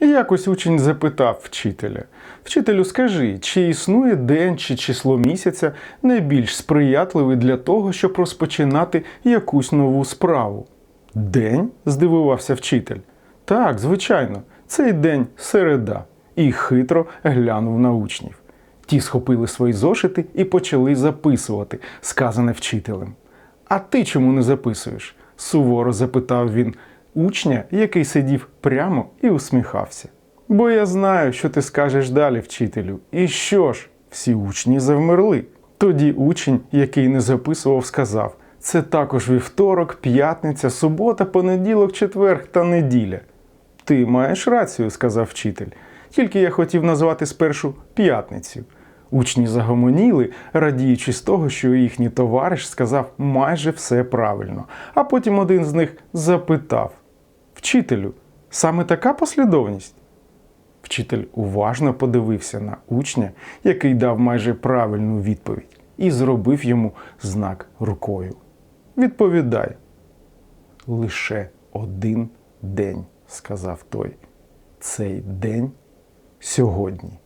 І якось учень запитав вчителя: Вчителю, скажи, чи існує день чи число місяця найбільш сприятливий для того, щоб розпочинати якусь нову справу? День? здивувався вчитель. Так, звичайно, цей день середа. І хитро глянув на учнів. Ті схопили свої зошити і почали записувати, сказане вчителем. А ти чому не записуєш? суворо запитав він учня, який сидів прямо і усміхався. Бо я знаю, що ти скажеш далі, вчителю. І що ж? Всі учні завмерли. Тоді учень, який не записував, сказав: це також вівторок, п'ятниця, субота, понеділок, четверг та неділя. Ти маєш рацію, сказав вчитель. Тільки я хотів назвати спершу п'ятницю. Учні загомоніли, радіючи з того, що їхній товариш сказав майже все правильно. А потім один з них запитав: Вчителю, саме така послідовність? Вчитель уважно подивився на учня, який дав майже правильну відповідь, і зробив йому знак рукою. Відповідай. Лише один день, сказав той. Цей день сьогодні.